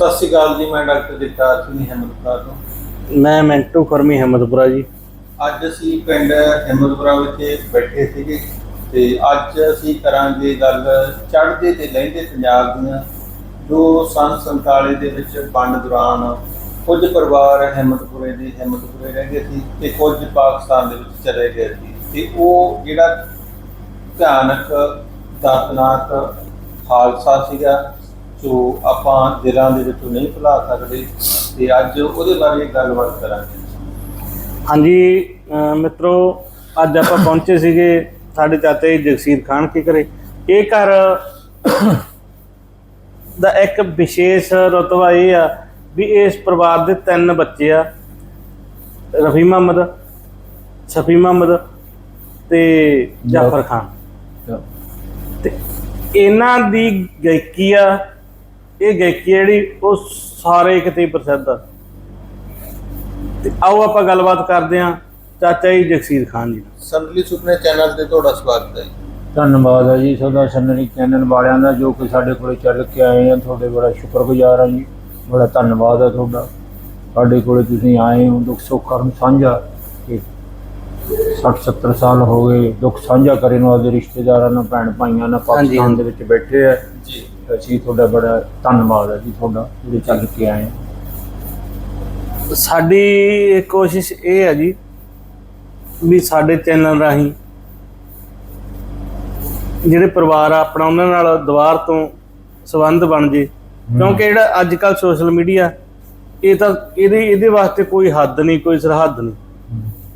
ਸਤਿ ਸ਼੍ਰੀ ਅਕਾਲ ਜੀ ਮੈਂ ਡਾਕਟਰ ਜਗਤਾਰ ਸਿੰਘ ਹਿੰਮਤਪੁਰਾ ਤੋਂ। ਮੈਂ ਮੈਂਟੂ ਫਰਮੀ ਹਿੰਮਤਪੁਰਾ ਜੀ। ਅੱਜ ਅਸੀਂ ਪਿੰਡ ਹਿੰਮਤਪੁਰਾ ਵਿੱਚ ਬੈਠੇ ਸੀਗੇ ਤੇ ਅੱਜ ਅਸੀਂ ਕਰਾਂਗੇ ਗੱਲ ਚੜ੍ਹਦੇ ਤੇ ਲਹਿੰਦੇ ਪੰਜਾਬ ਦੀਆਂ ਜੋ ਸੰਨ 47 ਦੇ ਵਿੱਚ ਵੰਡ ਦੌਰਾਨ ਕੁਝ ਪਰਿਵਾਰ ਹਿੰਮਤਪੁਰੇ ਦੇ ਹਿੰਮਤਪੁਰੇ ਰਹਿੰਦੇ ਸੀ ਤੇ ਕੁਝ ਪਾਕਿਸਤਾਨ ਦੇ ਵਿੱਚ ਚਲੇ ਗਏ ਸੀ। ਤੇ ਉਹ ਜਿਹੜਾ ਭਿਆਨਕ ਦਰਦਨਾਕ ਹਾਦਸਾ ਸੀਗਾ ਜੋ ਆਪਾਂ ਦਿਲਾਂ ਦੇ ਵਿੱਚੋਂ ਨਹੀਂ ਭੁਲਾ ਸਕਦੇ ਤੇ ਅੱਜ ਉਹਦੇ ਬਾਰੇ ਗੱਲਬਾਤ ਕਰਾਂਗੇ। ਹਾਂਜੀ ਮਿੱਤਰੋ ਅੱਜ ਆਪਾਂ ਪਹੁੰਚੇ ਸੀਗੇ ਸਾਡੇ ਚਾਚਾ ਜਗਸੀਰ ਖਾਨ ਕੇ ਘਰੇ। ਇਹ ਘਰ ਦਾ ਇੱਕ ਵਿਸ਼ੇਸ਼ ਰਤਬਾ ਇਹ ਆ ਵੀ ਇਸ ਪਰਿਵਾਰ ਦੇ ਤਿੰਨ ਬੱਚੇ ਆ ਰਫੀ ਮੁਹੰਮਦ ਸ਼ਫੀ ਮੁਹੰਮਦ ਤੇ ਜਾਫਰ ਖਾਨ। ਤੇ ਇਹਨਾਂ ਦੀ ਗਾਇਕੀ ਆ ਇਹ ਗਾਇਕੀ ਆ ਜਿਹੜੀ ਉਹ ਸਾਰੇ ਕਿਤੇ ਪ੍ਰਸਿੱਧ ਆ। ਤੇ ਆਓ ਆਪਾਂ ਗੱਲਬਾਤ ਕਰਦੇ ਹਾਂ ਚਾਚਾ ਜੀ ਜਗਸੀਰ ਖਾਨ ਜੀ। ਸੰਦਲੀ ਸੁਪਨੇ ਚੈਨਲ ਤੇ ਤੁਹਾਡਾ ਸਵਾਗਤ ਹੈ ਜੀ। ਧੰਨਵਾਦ ਹੈ ਜੀ ਤੁਹਾਡਾ ਸੰਨਰੀ ਚੈਨਲ ਵਾਲਿਆਂ ਦਾ ਜੋ ਕਿ ਸਾਡੇ ਕੋਲੇ ਚੱਲ ਕੇ ਆਏ ਆ। ਤੁਹਾਡੇ ਬੜਾ ਸ਼ੁਕਰਗੁਜ਼ਾਰ ਹਾਂ ਜੀ। ਬੜਾ ਧੰਨਵਾਦ ਹੈ ਤੁਹਾਡਾ। ਸਾਡੇ ਕੋਲੇ ਤੁਸੀਂ ਆਏ ਹੋ ਦੁੱਖ ਸੁੱਖ ਕਰਨ ਸਾਂਝਾ। 60 70 ਸਾਲ ਹੋ ਗਏ ਦੁੱਖ ਸਾਂਝਾ ਕਰੇ ਨੂੰ ਆਪਦੇ ਰਿਸ਼ਤੇਦਾਰਾਂ ਨਾਲ ਭੈਣ ਭਾਈਆਂ ਨਾਲ ਪਾਕਿਸਤਾਨ। ਦੇ ਵਿੱਚ ਬੈਠੇ ਆ। ਜੀ। ਅਸੀਂ ਤੁਹਾਡਾ ਬੜਾ ਧੰਨਵਾਦ ਹੈ ਜੀ ਤੁਹਾਡਾ ਜਿਹੜੇ ਚੱਲ ਕੇ ਆਏ। ਸਾਡੀ ਕੋਸ਼ਿਸ਼ ਇਹ ਹੈ ਜੀ ਵੀ ਸਾਡੇ ਚੈਨਲ ਰਾਹੀਂ ਜਿਹੜੇ ਪਰਿਵਾਰ ਆ ਆਪਣਾ ਉਹਨਾਂ ਨਾਲ ਦੁਬਾਰ ਤੋਂ ਸੰਬੰਧ ਬਣ ਜੇ। ਕਿਉਂਕਿ ਜਿਹੜਾ ਅੱਜ ਕੱਲ ਸੋਸ਼ਲ ਮੀਡੀਆ ਇਹ ਤਾਂ ਇਹਦੇ ਇਹਦੇ ਵਾਸਤੇ ਕੋਈ ਹੱਦ ਨਹੀਂ ਕੋਈ ਸਰਹੱਦ ਨਹੀਂ।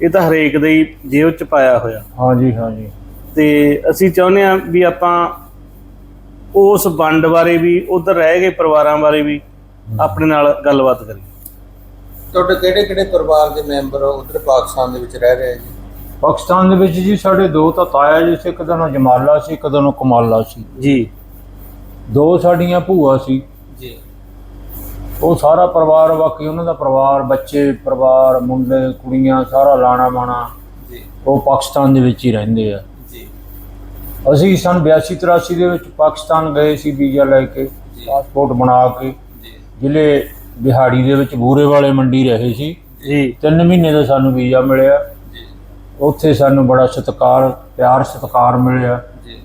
ਇਹ ਤਾਂ ਹਰੇਕ ਦੇ ਹੀ ਜੇਬ ਚ ਪਾਇਆ ਹੋਇਆ। ਹਾਂ ਜੀ ਹਾਂ ਜੀ ਤੇ ਅਸੀਂ ਚਾਹੁੰਦੇ ਹਾਂ ਵੀ ਆਪਾਂ ਉਸ ਵੰਡ ਬਾਰੇ ਵੀ ਉਧਰ ਰਹਿ ਗਏ ਪਰਿਵਾਰਾਂ ਬਾਰੇ ਵੀ ਆਪਣੇ ਨਾਲ ਗੱਲਬਾਤ ਕਰੀਏ। ਤੁਹਾਡੇ ਕਿਹੜੇ ਕਿਹੜੇ ਪਰਿਵਾਰ ਦੇ ਮੈਂਬਰ ਉਧਰ ਪਾਕਿਸਤਾਨ ਦੇ ਵਿੱਚ ਰਹਿ ਰਹੇ ਆ ਜੀ? ਪਾਕਿਸਤਾਨ ਦੇ ਵਿੱਚ ਜੀ ਸਾਡੇ ਦੋ ਤਾਂ ਤਾਇਆ ਜੀ ਸੀ ਇੱਕ ਦਾ ਨਾਂ ਜਮਾਲਾ ਸੀ ਇੱਕ ਦਾ ਨਾਂ ਕਮਾਲਾ ਸੀ। ਜੀ। ਦੋ ਸਾਡੀਆਂ ਭੂਆ ਸੀ। ਉਹ ਸਾਰਾ ਪਰਿਵਾਰ ਬਾਕੀ ਉਹਨਾਂ ਦਾ ਪਰਿਵਾਰ ਬੱਚੇ ਪਰਿਵਾਰ ਮੁੰਡੇ ਕੁੜੀਆਂ ਸਾਰਾ ਲਾਣਾ ਮਾਣਾ ਜੀ। ਉਹ ਪਾਕਿਸਤਾਨ ਦੇ ਵਿੱਚ ਹੀ ਰਹਿੰਦੇ ਆ। ਜੀ। ਅਸੀਂ ਸਨ 82 83 ਦੇ ਵਿੱਚ ਪਾਕਿਸਤਾਨ ਗਏ ਸੀ ਵੀਜ਼ਾ ਲੈ ਕੇ। ਪਾਸਪੋਰਟ ਬਣਾ ਕੇ। ਜੀ। ਜ਼ਿਲ੍ਹੇ ਬਿਹਾੜੀ ਦੇ ਵਿੱਚ ਬੂਰੇ ਵਾਲੇ ਮੰਡੀ ਰਹੇ ਸੀ। ਜੀ। ਤਿੰਨ ਮਹੀਨੇ ਦਾ ਸਾਨੂੰ ਵੀਜ਼ਾ ਮਿਲਿਆ। ਜੀ। ਉੱਥੇ ਸਾਨੂੰ ਬੜਾ ਸਤਿਕਾਰ ਪਿਆਰ ਸਤਿਕਾਰ ਮਿਲਿਆ। ਜੀ।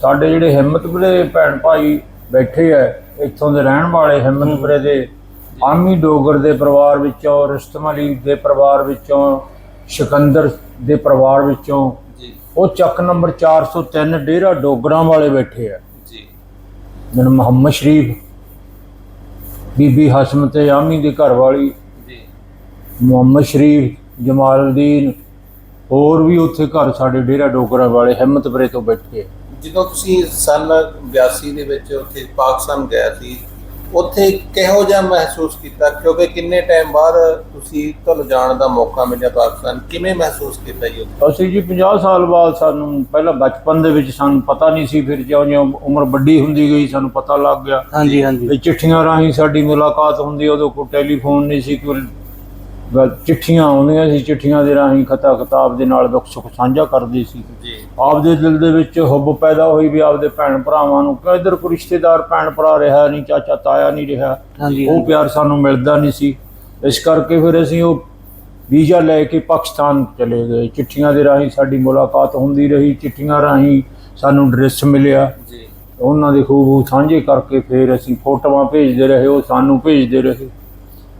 ਸਾਡੇ ਜਿਹੜੇ ਹਿੰਮਤਪੁਰੇ ਭੈਣ ਭਾਈ ਬੈਠੇ ਆ ਇੱਥੋਂ ਦੇ ਰਹਿਣ ਵਾਲੇ ਹਿੰਮਤਪੁਰੇ ਦੇ ਆਮੀ ਡੋਗਰ ਦੇ ਪਰਿਵਾਰ ਵਿੱਚੋਂ ਰਸਤਮ ਅਲੀ ਦੇ ਪਰਿਵਾਰ ਵਿੱਚੋਂ ਸਿਕੰਦਰ ਦੇ ਪਰਿਵਾਰ ਵਿੱਚੋਂ ਜੀ। ਉਹ ਚੱਕ ਨੰਬਰ 403 ਡੇਰਾ ਡੋਗਰਾਂ ਵਾਲੇ ਬੈਠੇ ਆ। ਜੀ। ਜਨ ਮੁਹੰਮਦ ਸ਼ਰੀਫ ਬੀਬੀ ਹਸਮ ਤੇ ਆਮੀ ਦੇ ਘਰ ਵਾਲੀ ਜੀ। ਮੁਹੰਮਦ ਸ਼ਰੀਫ ਜਮਾਲਉਦੀਨ ਹੋਰ ਵੀ ਉੱਥੇ ਘਰ ਸਾਡੇ ਡੇਰਾ ਡੋਗਰਾਂ ਵਾਲੇ ਹਿੰਮਤਪੁਰੇ ਤੋਂ ਬੈਠੇ ਜਦੋਂ ਤੁਸੀਂ ਸਨ 82 ਦੇ ਵਿੱਚ ਉੱਥੇ ਪਾਕਿਸਤਾਨ ਗਏ ਸੀ ਉੱਥੇ ਕਿਹੋ ਜਿਹਾ ਮਹਿਸੂਸ ਕੀਤਾ? ਕਿਉਂਕਿ ਕਿੰਨੇ ਟਾਈਮ ਬਾਅਦ ਤੁਸੀਂ ਤੁਹਾਨੂੰ ਜਾਣ ਦਾ ਮੌਕਾ ਮਿਲਿਆ ਪਾਕਿਸਤਾਨ? ਕਿਵੇਂ ਮਹਿਸੂਸ ਕੀਤਾ ਜੀ ਅਸੀਂ ਜੀ 50 ਸਾਲ ਬਾਅਦ ਸਾਨੂੰ ਪਹਿਲਾਂ ਬਚਪਨ ਦੇ ਵਿੱਚ ਸਾਨੂੰ ਪਤਾ ਨਹੀਂ ਸੀ ਫਿਰ ਜਿਉਂ-ਜਿਉਂ ਉਮਰ ਵੱਡੀ ਹੁੰਦੀ ਗਈ ਸਾਨੂੰ ਪਤਾ ਲੱਗ ਗਿਆ। ਹਾਂਜੀ ਹਾਂਜੀ। ਚਿੱਠੀਆਂ ਰਾਹੀਂ ਸਾਡੀ ਮੁਲਾਕਾਤ ਹੁੰਦੀ ਉਦੋਂ ਕੋਈ ਟੈਲੀਫੋਨ ਨਹੀਂ ਸੀ ਕੋਈ ਚਿੱਠੀਆਂ ਆਉਂਦੀਆਂ ਸੀ ਚਿੱਠੀਆਂ ਦੇ ਰਾਹੀਂ ਖਤਾ ਕਿਤਾਬ ਦੇ ਨਾਲ ਦੁੱਖ ਸੁੱਖ ਸਾਂਝਾ ਕਰਦੇ ਸੀ। ਜੀ। ਆਪਦੇ ਦਿਲ ਦੇ ਵਿੱਚ ਹੁੱਬ ਪੈਦਾ ਹੋਈ ਵੀ ਆਪਦੇ ਭੈਣ ਭਰਾਵਾਂ ਨੂੰ ਕਿ ਇੱਧਰ ਕੋਈ ਰਿਸ਼ਤੇਦਾਰ ਭੈਣ ਭਰਾ ਰਿਹਾ ਨਹੀਂ ਚਾਚਾ ਤਾਇਆ ਨਹੀਂ ਰਿਹਾ ਉਹ ਪਿਆਰ ਸਾਨੂੰ ਮਿਲਦਾ ਨਹੀਂ ਸੀ। ਇਸ ਕਰਕੇ ਫਿਰ ਅਸੀਂ ਉਹ ਵੀਜ਼ਾ ਲੈ ਕੇ ਪਾਕਿਸਤਾਨ ਚਲੇ ਗਏ। ਚਿੱਠੀਆਂ ਦੇ ਰਾਹੀਂ ਸਾਡੀ ਮੁਲਾਕਾਤ ਹੁੰਦੀ ਰਹੀ ਚਿੱਠੀਆਂ ਰਾਹੀਂ ਸਾਨੂੰ ਡਰੈਸ ਮਿਲਿਆ। ਜੀ। ਉਹਨਾਂ ਦੇ ਖੂਬ ਸਾਂਝੇ ਕਰਕੇ ਫਿਰ ਅਸੀਂ ਫੋਟੋਆਂ ਭੇਜਦੇ ਰਹੇ ਉਹ ਸਾਨੂੰ ਭੇਜਦੇ ਰਹੇ।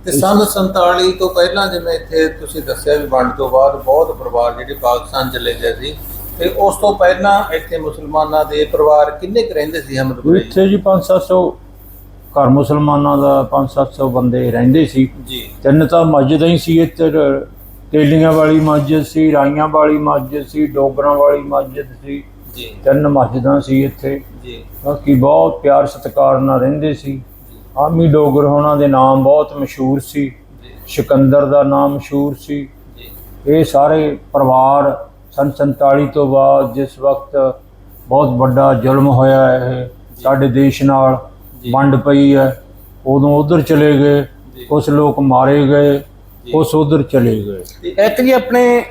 ਤੇ ਸਨ 47 ਤੋਂ ਪਹਿਲਾਂ ਜਿਵੇਂ ਇੱਥੇ ਤੁਸੀਂ ਦੱਸਿਆ ਵੀ ਵੰਡ ਤੋਂ ਬਾਅਦ ਬਹੁਤ ਪਰਿਵਾਰ ਜਿਹੜੇ ਪਾਕਿਸਤਾਨ ਚਲੇ ਗਏ ਸੀ ਤੇ ਉਸ ਤੋਂ ਪਹਿਲਾਂ ਇੱਥੇ ਮੁਸਲਮਾਨਾਂ ਦੇ ਪਰਿਵਾਰ ਕਿੰਨੇ ਕੁ ਰਹਿੰਦੇ ਸੀ ਅਹਿਮਦਪੁਰੇ ਇੱਥੇ ਜੀ 5-700 ਘਰ ਮੁਸਲਮਾਨਾਂ ਦਾ 5-700 ਬੰਦੇ ਰਹਿੰਦੇ ਸੀ। ਜੀ। ਤਿੰਨ ਤਾਂ ਮਸਜਿਦਾਂ ਹੀ ਸੀ ਇੱਥੇ ਤੇਲੀਆਂ ਵਾਲੀ ਮਸਜਿਦ ਸੀ ਰਾਈਆਂ ਵਾਲੀ ਮਸਜਿਦ ਸੀ ਡੋਗਰਾਂ ਵਾਲੀ ਮਸਜਿਦ ਸੀ। ਜੀ। ਤਿੰਨ ਮਸਜਿਦਾਂ ਸੀ ਇੱਥੇ। ਜੀ। ਬਾਕੀ ਬਹੁਤ ਪਿਆਰ ਸਤਿਕਾਰ ਨਾਲ ਰਹਿੰਦੇ ਸੀ। ਆਮੀ ਡੋਗਰ ਹੋਣਾ ਦੇ ਨਾਮ ਬਹੁਤ ਮਸ਼ਹੂਰ ਸੀ। ਸਿਕੰਦਰ ਦਾ ਨਾਮ ਮਸ਼ਹੂਰ ਸੀ। ਇਹ ਸਾਰੇ ਪਰਿਵਾਰ ਸੰਨ 47 ਤੋਂ ਬਾਅਦ ਜਿਸ ਵਕਤ ਬਹੁਤ ਵੱਡਾ ਜ਼ੁਲਮ ਹੋਇਆ ਹੈ ਸਾਡੇ ਦੇਸ਼ ਨਾਲ। ਵੰਡ ਪਈ ਹੈ। ਉਦੋਂ ਉਧਰ ਚਲੇ ਗਏ। ਕੁਝ ਲੋਕ ਮਾਰੇ ਗਏ ਕੁਝ ਉਧਰ ਚਲੇ ਗਏ। ਇੱਕ ਜੀ ਆਪਣੇ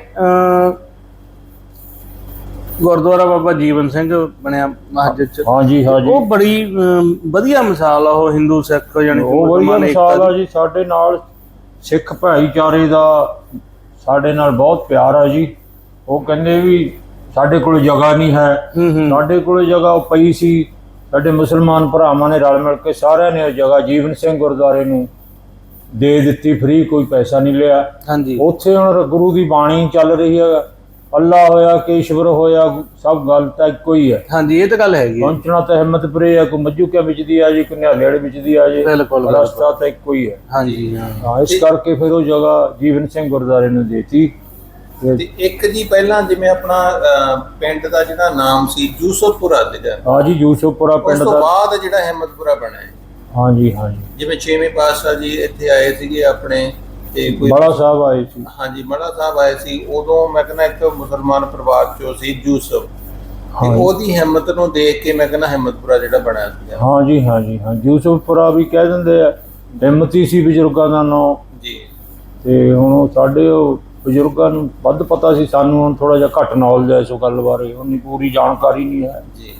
ਗੁਰਦੁਆਰਾ ਬਾਬਾ ਜੀਵਨ ਸਿੰਘ ਬਣਿਆ ਮਸਜਿਦ ਚ। ਹਾਂਜੀ ਹਾਂਜੀ ਉਹ ਬੜੀ ਅਮ, ਵਧੀਆ ਮਿਸਾਲ ਆ ਉਹ ਹਿੰਦੂ ਸਿੱਖ ਜਾਨੀ ਕਿ ਉਹ ਵਧੀਆ ਮੁਸਲਮਾਨ ਏਕਤਾ ਮਿਸਾਲ ਆ ਦੀ। ਜੀ ਸਾਡੇ ਨਾਲ ਸਿੱਖ ਭਾਈਚਾਰੇ ਦਾ ਸਾਡੇ ਨਾਲ ਬਹੁਤ ਪਿਆਰ ਆ ਜੀ। ਉਹ ਕਹਿੰਦੇ ਵੀ ਸਾਡੇ ਕੋਲ ਜਗ੍ਹਾ ਨਹੀਂ ਹੈ। ਹੂੰ ਹੂੰ। ਸਾਡੇ ਕੋਲ ਜਗ੍ਹਾ ਉਹ ਪਈ ਸੀ। ਸਾਡੇ ਮੁਸਲਮਾਨ ਭਰਾਵਾਂ ਨੇ ਰਲ ਮਿਲ ਕੇ ਸਾਰਿਆਂ ਨੇ ਉਹ ਜਗ੍ਹਾ ਜੀਵਨ ਸਿੰਘ ਗੁਰਦੁਆਰੇ ਨੂੰ ਦੇ ਦਿੱਤੀ ਫ੍ਰੀ ਕੋਈ ਪੈਸਾ ਨਹੀਂ ਲਿਆ। ਹਾਂਜੀ। ਉੱਥੇ ਹੁਣ ਗੁਰੂ ਦੀ ਬਾਣੀ ਚੱਲ ਰਹੀ ਹੈ। ਅੱਲਾ ਹੋਇਆ ਕੇਸ਼ਵਰ ਹੋਇਆ ਸਭ ਗੱਲ ਤਾਂ ਇੱਕੋ ਹੀ ਹੈ। ਹਾਂਜੀ ਇਹ ਤਾਂ ਗੱਲ ਹੈਗੀ ਹੈ। ਪਹੁੰਚਣਾ ਤਾਂ ਹਿੰਮਤਪੁਰੇ ਮੱਜੂ ਕੇ ਵਿੱਚ ਦੀ ਆ ਜੀ ਕੋਈ ਨਿਹਾਲੇੜ ਵਿੱਚ ਦੀ ਆ ਜੀ। ਬਿਲਕੁਲ, ਬਿਲਕੁਲ। ਰਸਤਾ ਤਾਂ ਇੱਕੋ ਹੀ ਹੈ। ਹਾਂਜੀ ਹਾਂ। ਹਾਂ ਇਸ ਕਰਕੇ ਫਿਰ ਉਹ ਜਗ੍ਹਾ ਜੀਵਨ ਸਿੰਘ ਗੁਰਦੁਆਰੇ ਨੂੰ ਦੇਤੀ। ਤੇ ਤੇ ਇੱਕ ਜੀ ਪਹਿਲਾਂ ਜਿਵੇਂ ਆਪਣਾ ਅਹ, ਪਿੰਡ ਦਾ ਜਿਹੜਾ ਨਾਮ ਸੀ ਯੂਸਫਪੁਰਾ ਸੀਗਾ ਆ ਜੀ ਯੂਸਫਪੁਰਾ ਉਸ ਪਿੰਡ ਤੋਂ ਦਾ। ਬਾਅਦ ਜਿਹੜਾ ਹਿੰਮਤਪੁਰਾ ਬਣਿਆ ਹੈ। ਹਾਂਜੀ ਹਾਂਜੀ ਜਿਵੇਂ ਛੇਵੇਂ ਪਾਤਸ਼ਾਹ ਜੀ ਇੱਥੇ ਆਏ ਸੀਗੇ ਆਪਣੇ ਤੇ ਕੋਈ ਬੜਾ ਸਾਹਿਬ ਆਏ ਸੀ। ਹਾਂਜੀ ਮੜਾ ਸਾਹਿਬ ਆਏ ਸੀ। ਉਦੋਂ ਮੈਂ ਕਹਿੰਦਾ ਇੱਕ ਮੁਸਲਮਾਨ ਪਰਿਵਾਰ ਚੋਂ ਸੀ ਯੂਸਫ। ਤੇ। ਉਹਦੀ ਹਿੰਮਤ ਨੂੰ ਦੇਖ ਕੇ ਮੈਂ ਕਹਿੰਦਾ ਹਿੰਮਤਪੁਰਾ ਜਿਹੜਾ ਬਣਿਆ ਸੀ ਹਾਂਜੀ ਹਾਂਜੀ ਹਾਂ ਯੂਸਫਪੁਰਾ ਵੀ ਕਹਿ ਦਿੰਦੇ ਆ ਹਿੰਮਤੀ ਸੀ ਬਜ਼ੁਰਗਾਂ ਦਾ ਨਾਂ ਜੀ। ਤੇ ਹੁਣ ਉਹ ਸਾਡੇ ਉਹ ਬਜ਼ੁਰਗਾਂ ਨੂੰ ਵੱਧ ਪਤਾ ਸੀ ਸਾਨੂੰ ਹੁਣ ਥੋੜਾ ਜਿਹਾ ਘੱਟ ਨੌਲੇਜ ਹੈ ਇਸ ਗੱਲ ਬਾਰੇ। ਉਨੀ ਪੂਰੀ ਜਾਣਕਾਰੀ ਨਹੀਂ ਹੈ। ਜੀ।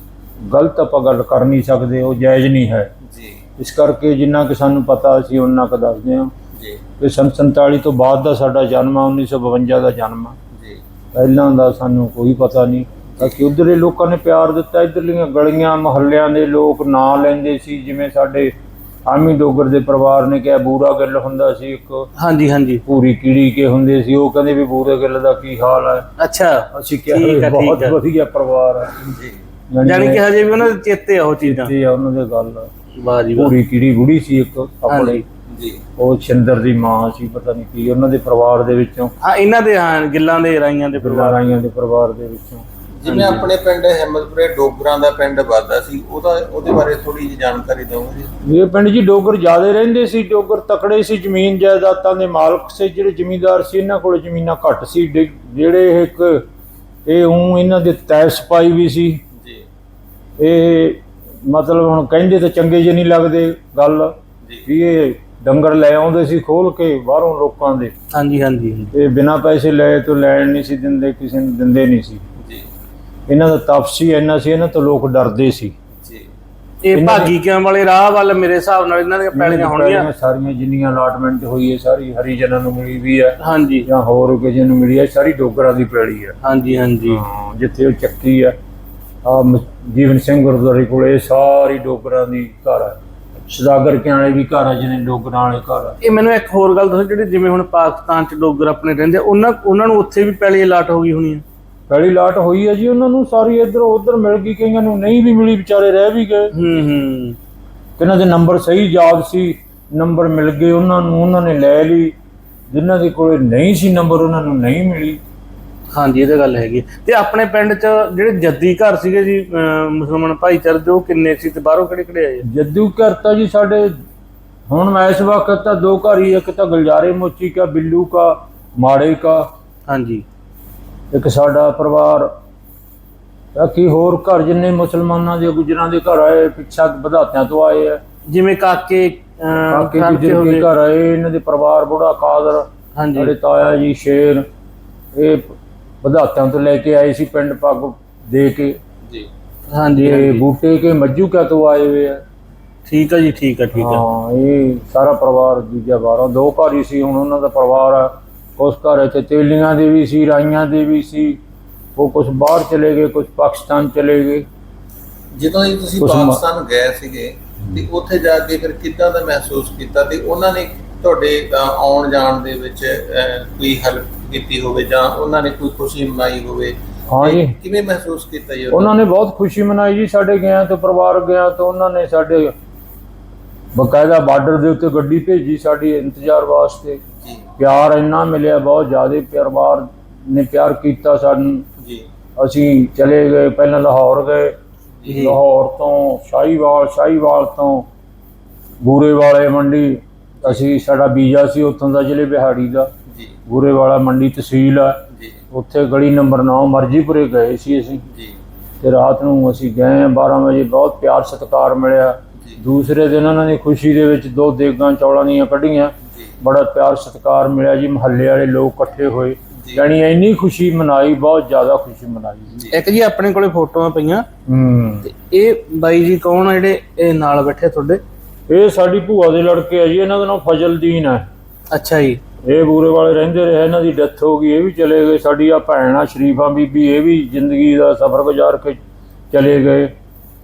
ਗਲਤ ਆਪਾਂ ਗੱਲ ਕਰ ਨਹੀਂ ਸਕਦੇ ਉਹ ਜਾਇਜ਼ ਨਹੀਂ ਹੈ। ਜੀ। ਇਸ ਕਰਕੇ ਜਿੰਨਾ ਕਿ ਸਾਨੂੰ ਪਤਾ ਸੀ ਉਹਨਾਂ ਕੁ ਦੱਸਦੇ ਹਾਂ। ਜੀ। ਕਿ ਸੰਨ 47 ਤੋਂ ਬਾਅਦ ਦਾ ਸਾਡਾ ਜਨਮ ਆ 1952 ਦਾ ਜਨਮ ਆ। ਜੀ। ਪਹਿਲਾਂ ਦਾ ਸਾਨੂੰ ਕੋਈ ਪਤਾ ਨਹੀਂ। ਬਾਕੀ ਉਧਰਲੇ ਲੋਕਾਂ ਨੇ ਪਿਆਰ ਦਿੱਤਾ ਇਧਰਲੀਆਂ ਗਲੀਆਂ ਮੁਹੱਲਿਆਂ ਦੇ ਲੋਕ ਨਾਂ ਲੈਂਦੇ ਸੀ ਜਿਵੇਂ ਸਾਡੇ ਆਮੀ ਡੋਗਰ ਦੇ ਪਰਿਵਾਰ ਨੇ ਕਿਹਾ ਬੂਰਾ ਗਿੱਲ ਹੁੰਦਾ ਸੀ ਇੱਕ ਹਾਂਜੀ ਹਾਂਜੀ। ਪੂਰੀ ਕੀੜੀ ਕੇ ਹੁੰਦੇ ਸੀ ਉਹ ਕਹਿੰਦੇ ਵੀ ਬੂਰੇ ਗਿੱਲ ਦਾ ਕੀ ਹਾਲ ਹੈ ਅੱਛਾ ਅਸੀਂ ਕਿਹਾ ਠੀਕ ਹੈ, ਬਹੁਤ। ਵਧੀਆ ਪਰਿਵਾਰ ਹੈ ਜੀ। ਜਾਨੀ ਕਿ ਹਜੇ ਵੀ ਉਹਨਾਂ ਦੇ ਚੇਤੇ ਆ ਉਹ ਚੀਜ਼ਾਂ। ਤੇ ਆ ਉਹਨਾਂ ਦੇ ਗੱਲ। ਵਾਹ ਜੀ ਵਾਹ। ਪੂਰੀ ਕੀੜੀ ਬੁੜੀ ਸੀ ਇੱਕ ਆਪਣੇ। ਜੀ। ਉਹ ਛਿੰਦਰ ਦੀ ਮਾਂ ਸੀ ਪਤਾ ਨਹੀਂ ਕੀ ਉਹਨਾਂ ਦੇ ਪਰਿਵਾਰ ਦੇ ਵਿੱਚੋਂ। ਹਾਂ ਇਹਨਾਂ ਦੇ ਹਾਂ ਗਿੱਲਾਂ ਦੇ ਰਾਈਆਂ ਦੇ ਪਰਿਵਾਰ। ਰਾਈਆਂ ਦੇ ਪਰਿਵਾਰ ਦੇ ਵਿੱਚੋਂ। ਜਿਵੇਂ ਆਪਣੇ ਪਿੰਡ ਹਿੰਮਤਪੁਰੇ ਡੋਗਰਾਂ ਦਾ ਪਿੰਡ ਵੱਸਦਾ ਸੀ। ਉਹਦਾ ਉਹਦੇ ਬਾਰੇ ਥੋੜੀ ਜਿਹੀ ਜਾਣਕਾਰੀ ਦਿਓਗੇ ਜੀ। ਇਹ ਪਿੰਡ ਜੀ ਡੋਗਰ ਜਿਆਦੇ ਰਹਿੰਦੇ ਸੀ ਡੋਗਰ ਤਕੜੇ ਸੀ ਜ਼ਮੀਨ ਜਾਇਦਾਦਾਂ ਦੇ ਮਾਲਕ ਸੀ ਜਿਹੜੇ ਜ਼ਮੀਂਦਾਰ ਸੀ ਇਹਨਾਂ ਕੋਲ ਜ਼ਮੀਨਾਂ ਘੱਟ ਸੀ। ਜਿਹੜੇ ਇੱਕ ਇਹ ਉਂ ਇਹਨਾਂ ਦੇ ਤੈਸ ਪਾਈ ਵੀ ਸੀ। ਜੀ। ਇਹ ਮਤਲਬ ਹੁਣ ਕਹਿੰਦੇ ਤਾਂ ਚੰਗੇ ਜਿਹੇ ਨਹੀਂ ਲੱਗਦੇ ਗੱਲ ਜੀ। ਵੀ ਇਹ ਡੰਗਰ ਲੈ ਆਉਂਦੇ ਸੀ ਖੋਲ ਕੇ ਬਾਹਰੋਂ ਲੋਕਾਂ ਦੇ। ਹਾਂਜੀ ਹਾਂਜੀ। ਤੇ ਬਿਨਾਂ ਪੈਸੇ ਲਏ ਤੋਂ ਲੈਣ ਨਹੀਂ ਸੀ ਦਿੰਦੇ ਕਿਸੇ ਨੂੰ ਦਿੰਦੇ ਨਹੀਂ ਸੀ। ਜੀ। ਇਹਨਾਂ ਦਾ ਤਪਸੀ ਇੰਨਾ ਸੀ ਇਹਨਾਂ ਤੋਂ ਲੋਕ ਡਰਦੇ ਸੀ। ਜੀ। ਇਹ ਭਾਗੀ ਕਿਆਂ ਵਾਲੇ ਰਾਹ ਵੱਲ ਮੇਰੇ ਹਿਸਾਬ ਨਾਲ ਇਹਨਾਂ ਦੀਆਂ ਪੈਲੀਆਂ ਹੋਣਗੀਆਂ। ਸਾਰੀਆਂ ਜਿੰਨੀਆਂ ਅਲਾਟਮੈਂਟ ਹੋਈ ਹੈ ਸਾਰੀ ਹਰੀਜਨਾਂ ਨੂੰ ਮਿਲੀ ਵੀ ਹੈ ਹਾਂਜੀ। ਜਾਂ ਹੋਰ ਕਿਸੇ ਨੂੰ ਮਿਲੀ ਹੈ ਸਾਰੀ ਡੋਗਰਾਂ ਦੀ ਪੈਲੀ ਹੈ। ਹਾਂਜੀ ਹਾਂਜੀ। ਜਿੱਥੇ ਉਹ ਚੱਕੀ ਹੈ ਆ ਜੀਵਨ ਸਿੰਘ ਗੁਰਦੁਆਰੇ ਕੋਲੇ ਸਾਰੀ ਡੋਗਰਾਂ ਦੀ ਘਰ ਹੈ। ਸਦਾਗਰ ਕੇ ਵਾਲੇ ਵੀ ਘਰ ਹੈ ਜਿਹਨੇ ਡੋਗਰਾਂ ਵਾਲੇ ਘਰ ਹੈ ਇਹ ਮੈਨੂੰ ਇੱਕ ਹੋਰ ਗੱਲ ਦੱਸੋ ਜਿਹੜੇ ਜਿਵੇਂ ਹੁਣ ਪਾਕਿਸਤਾਨ ਚ ਡੋਗਰ ਆਪਣੇ ਰਹਿੰਦੇ ਆ, ਉਹਨਾਂ ਉਹਨਾਂ ਨੂੰ ਉੱਥੇ ਵੀ ਪੈਲੀ ਅਲਾਟ ਹੋ ਗਈ ਹੋਣੀ ਆ? ਪੈਲੀ ਲਾਟ ਹੋਈ ਹੈ ਜੀ ਉਹਨਾਂ ਨੂੰ ਸਾਰੀ ਇੱਧਰ ਉੱਧਰ ਮਿਲ ਗਈ ਕਈਆਂ ਨੂੰ ਨਹੀਂ ਵੀ ਮਿਲੀ ਵਿਚਾਰੇ ਰਹਿ ਵੀ ਗਏ। ਹੂੰ ਹੂੰ। ਇਹਨਾਂ ਦੇ ਨੰਬਰ ਸਹੀ ਯਾਦ ਸੀ ਨੰਬਰ ਮਿਲ ਗਏ ਉਹਨਾਂ ਨੂੰ ਉਹਨਾਂ ਨੇ ਲੈ ਲਈ। ਜਿਨ੍ਹਾਂ ਦੇ ਕੋਲੇ ਨਹੀਂ ਸੀ ਨੰਬਰ ਉਹਨਾਂ ਨੂੰ ਨਹੀਂ ਮਿਲੀ। ਹਾਂਜੀ ਇਹ ਤਾਂ ਗੱਲ ਹੈਗੀ ਤੇ ਆਪਣੇ ਪਿੰਡ ਚ ਜਿਹੜੇ ਜੱਦੀ ਘਰ ਸੀਗੇ ਜੀ ਮੁਸਲਮਾਨ ਭਾਈਚਾਰੇ ਦੇ ਉਹ ਕਿੰਨੇ ਸੀ ਤੇ ਬਾਹਰੋਂ ਕਿਹੜੇ ਕਿਹੜੇ ਆਏ? ਜੱਦੂ ਘਰ ਤਾਂ ਜੀ ਸਾਡੇ ਹੁਣ ਮੈਂ ਇਸ ਵਕਤ ਤਾਂ ਦੋ ਘਰ ਹੀ ਇੱਕ ਤਾਂ ਗੁਲਜ਼ਾਰੇ ਮੋਚੀ ਕਾ ਬਿੱਲੂ ਕਾ ਮਾੜੇ ਕਾ ਹਾਂਜੀ ਇੱਕ ਸਾਡਾ ਪਰਿਵਾਰ ਬਾਕੀ ਹੋਰ ਘਰ ਜਿੰਨੇ ਮੁਸਲਮਾਨਾਂ ਦੇ ਗੁਜਰਾਂ ਦੇ ਘਰ ਆਏ ਪਿੱਛਾ ਵਧਾਤਿਆਂ ਤੋਂ ਆਏ ਆ ਜਿਵੇਂ ਕਾਕੇ ਕਾਕੇ ਗੁਜਰ। ਘਰ ਆਏ ਇਹਨਾਂ ਦੇ ਪਰਿਵਾਰ ਬੁੜਾ ਕਾਦਰ ਹਾਂਜੀ ਸਾਡੇ ਤਾਇਆ ਜੀ ਸ਼ੇਰ ਇਹ ਵਧਾਤਿਆਂ ਤੋਂ ਲੈ ਕੇ ਆਏ ਸੀ ਪਿੰਡ ਪੱਗ ਦੇ ਕੇ। ਜੀ। ਹਾਂਜੀ ਇਹ। ਬੂਟੇ ਕੇ ਮੱਜੂ ਕਾ ਤੋਂ ਆਏ ਹੋਏ ਆ? ਠੀਕ ਆ ਜੀ ਠੀਕ ਆ ਠੀਕ ਆ। ਹਾਂ ਇਹ ਸਾਰਾ ਪਰਿਵਾਰ ਦੂਜਾ ਬਾਹਰੋਂ। ਦੋ ਘਰ ਹੀ ਸੀ ਹੁਣ ਉਹਨਾਂ ਦਾ ਪਰਿਵਾਰ ਆ। ਉਸ ਘਰ ਚ ਤੇਲੀਆਂ ਦੇ ਵੀ ਸੀ ਰਾਈਆਂ ਦੇ ਵੀ ਸੀ। ਉਹ ਕੁਝ ਬਾਹਰ ਚਲੇ ਗਏ ਕੁਝ ਪਾਕਿਸਤਾਨ ਚਲੇ ਗਏ। ਜਦੋਂ ਹੀ ਤੁਸੀਂ ਪਾਕਿਸਤਾਨ ਗਏ ਸੀਗੇ ਤੇ ਉੱਥੇ ਜਾ ਕੇ ਫਿਰ ਕਿੱਦਾਂ ਦਾ ਮਹਿਸੂਸ ਕੀਤਾ? ਤੇ ਉਹਨਾਂ ਨੇ ਤੁਹਾਡੇ ਆਉਣ ਜਾਣ ਦੇ ਵਿੱਚ ਕੋਈ ਹੈਲਪ ਕੀਤੀ ਹੋਵੇ ਜਾਂ ਉਹਨਾਂ ਨੇ ਕੋਈ ਖੁਸ਼ੀ ਮਨਾਈ ਹੋਵੇ? ਹਾਂ ਜੀ। ਕਿਵੇਂ ਮਹਿਸੂਸ ਕੀਤਾ ਜੀ ਉਹਨਾਂ ਨੇ ਬਹੁਤ ਖੁਸ਼ੀ ਮਨਾਈ ਜੀ ਸਾਡੇ ਗਿਆ ਤੋਂ ਪਰਿਵਾਰ ਗਿਆ ਤਾਂ ਉਹਨਾਂ ਨੇ ਸਾਡੇ ਬਕਾਇਦਾ ਬਾਰਡਰ ਦੇ ਉੱਤੇ ਗੱਡੀ ਭੇਜੀ ਸਾਡੀ ਇੰਤਜ਼ਾਰ ਵਾਸਤੇ। ਜੀ। ਪਿਆਰ ਇੰਨਾ ਮਿਲਿਆ ਬਹੁਤ ਜ਼ਿਆਦਾ ਪਰਿਵਾਰ ਨੇ ਪਿਆਰ ਕੀਤਾ ਸਾਨੂੰ। ਜੀ। ਅਸੀਂ ਚਲੇ ਗਏ ਪਹਿਲਾਂ ਲਾਹੌਰ ਗਏ। ਲਾਹੌਰ ਤੋਂ ਸ਼ਾਹੀਵਾਲ ਸ਼ਾਹੀਵਾਲ ਤੋਂ ਬੂਰੇ ਵਾਲੇ ਮੰਡੀ ਅਸੀਂ ਸਾਡਾ ਵੀਜ਼ਾ ਸੀ ਉੱਥੋਂ ਦਾ ਜ਼ਿਲ੍ਹੇ ਬਿਹਾੜੀ ਦਾ। ਜੀ। ਬੂਰੇ ਵਾਲਾ ਮੰਡੀ ਤਹਿਸੀਲ ਆ। ਜੀ। ਉੱਥੇ ਗਲੀ ਨੰਬਰ 9 ਮਰਜੀਪੁਰੇ ਗਏ ਸੀ ਅਸੀਂ। ਜੀ। ਤੇ ਰਾਤ ਨੂੰ ਅਸੀਂ ਗਏ 12 ਵਜੇ ਬਹੁਤ ਪਿਆਰ ਸਤਿਕਾਰ ਮਿਲਿਆ। ਜੀ। ਦੂਸਰੇ ਦਿਨ ਉਹਨਾਂ ਨੇ ਖੁਸ਼ੀ ਦੇ ਵਿੱਚ ਦੋ ਦੇਗਾਂ ਚੌਲਾਂ ਦੀਆਂ ਕੱਢੀਆਂ। ਜੀ। ਬੜਾ ਪਿਆਰ ਸਤਿਕਾਰ ਮਿਲਿਆ ਜੀ ਮਹੱਲੇ ਵਾਲੇ ਲੋਕ ਇਕੱਠੇ ਹੋਏ। ਜੀ। ਜਾਣੀ ਇੰਨੀ ਖੁਸ਼ੀ ਮਨਾਈ ਬਹੁਤ ਜ਼ਿਆਦਾ ਖੁਸ਼ੀ ਮਨਾਈ। ਇੱਕ ਜੀ ਆਪਣੇ ਕੋਲੇ ਫੋਟੋਆਂ ਪਈਆਂ। ਹੂੰ। ਤੇ ਇਹ ਬਾਈ ਜੀ ਕੌਣ ਆ ਜਿਹੜੇ ਇਹ ਨਾਲ ਬੈਠੇ ਤੁਹਾਡੇ? ਇਹ ਸਾਡੀ ਭੂਆ ਦੇ ਲੜਕੇ ਆ ਜੀ ਇਹਨਾਂ ਦਾ ਨਾਮ ਫਜ਼ਲਦੀਨ ਹੈ ਅੱਛਾ ਜੀ। ਇਹ ਬੂਰੇ ਵਾਲੇ ਰਹਿੰਦੇ ਰਹੇ ਇਹਨਾਂ ਦੀ ਡੈਥ ਹੋ ਗਈ ਇਹ ਵੀ ਚਲੇ ਗਏ। ਸਾਡੀ ਆ ਭੈਣ ਸ਼ਰੀਫਾ ਬੀਬੀ ਇਹ ਵੀ ਜ਼ਿੰਦਗੀ ਦਾ ਸਫ਼ਰ ਗੁਜ਼ਾਰ ਕੇ ਚਲੇ ਗਏ।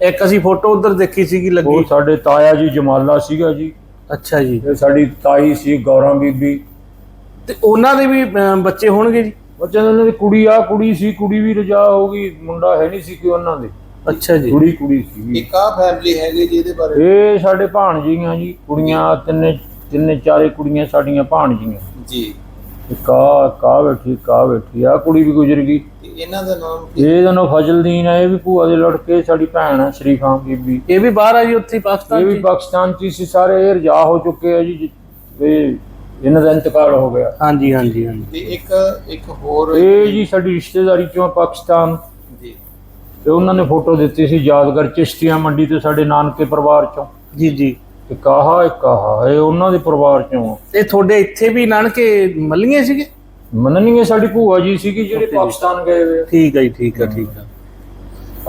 ਇੱਕ ਅਸੀਂ ਫੋਟੋ ਉਧਰ ਦੇਖੀ ਸੀਗੀ ਉਹ ਲੱਗੀ ਸਾਡੇ ਤਾਇਆ ਜੀ ਜਮਾਲਾ ਸੀਗਾ ਜੀ। ਅੱਛਾ ਜੀ। ਇਹ ਸਾਡੀ ਤਾਈ ਸੀ ਗੌਰਾਂ ਬੀਬੀ। ਤੇ ਉਹਨਾਂ ਦੇ ਵੀ ਬੱਚੇ ਹੋਣਗੇ ਜੀ? ਬੱਚਿਆਂ ਦੀ ਉਹਨਾਂ ਦੀ ਕੁੜੀ ਆ ਕੁੜੀ ਸੀ ਕੁੜੀ ਵੀ ਰਜਾ ਹੋ ਗਈ। ਮੁੰਡਾ ਹੈ ਨਹੀਂ ਸੀ ਕਿ ਉਹਨਾਂ ਦੇ। ਅੱਛਾ ਜੀ। ਕੁੜੀ ਕੁੜੀ ਸੀ ਇੱਕ ਆ ਫੈਮਿਲੀ ਹੈਗੀ ਜੀ ਇਹਦੇ ਬਾਰੇ। ਇਹ ਸਾਡੇ ਭਾਣਜੀਆਂ ਜੀ ਕੁੜੀਆਂ ਤਿੰਨੇ ਤਿੰਨੇ ਚਾਰੇ ਕੁੜੀਆਂ ਸਾਡੀਆਂ ਭਾਣਜੀਆਂ। ਜੀ। ਇੱਕ ਆ ਕਾ ਬੈਠੀ ਕਾ ਬੈਠੀ ਆ ਕੁੜੀ ਵੀ ਗੁਜ਼ਰ ਗਈ। ਤੇ ਇਹਨਾਂ ਦਾ ਨਾਮ ਕੀ? ਇਹਦਾ ਨਾਮ ਫਜ਼ਲਦੀਨ ਹੈ ਇਹ ਵੀ ਭੂਆ ਦੇ ਲੜਕੇ ਸਾਡੀ ਭੈਣ ਹੈ ਸ਼ਰੀਫਾਂ ਬੀਬੀ। ਇਹ ਵੀ ਬਾਹਰ ਆ ਜੀ ਉੱਥੇ ਹੀ ਇਹ ਪਾਕਿਸਤਾਨ ਵੀ ਚ? ਪਾਕਿਸਤਾਨ ਚ ਹੀ ਸੀ ਸਾਰੇ ਇਹ ਰਜਾ ਹੋ ਚੁੱਕੇ ਆ ਜੀ ਇਹ ਇਹਨਾਂ ਦਾ ਇੰਤਕਾਲ ਹੋ ਗਿਆ। ਹਾਂਜੀ ਹਾਂਜੀ ਹਾਂਜੀ। ਤੇ ਇੱਕ ਇੱਕ ਹੋਰ ਇਹ ਜੀ ਸਾਡੀ ਰਿਸ਼ਤੇਦਾਰੀ ਚੋਂ ਆ ਪਾਕਿਸਤਾਨ। ਤੇ ਉਹਨਾਂ ਨੇ ਫੋਟੋ ਦਿੱਤੀ ਸੀ ਯਾਦਗਾਰ ਚਿਸ਼ਤੀਆਂ ਮੰਡੀ ਤੇ ਸਾਡੇ ਨਾਨਕੇ ਪਰਿਵਾਰ ਚੋਂ। ਜੀ ਜੀ। ਇੱਕ ਆਹ ਇੱਕ ਆਹ ਇਹ ਉਹਨਾਂ ਦੇ ਪਰਿਵਾਰ ਚੋਂ। ਇਹ ਤੁਹਾਡੇ ਇੱਥੇ ਵੀ ਨਾਨਕੇ ਮੱਲੀਆਂ ਸੀਗੇ? ਮੰਨਣਗੇ ਸਾਡੀ ਭੂਆ ਜੀ ਸੀਗੀ ਜਿਹੜੇ ਪਾਕਿਸਤਾਨ ਗਏ ਹੋਏ ਠੀਕ ਹੈ ਜੀ ਠੀਕ ਹੈ ਠੀਕ ਹੈ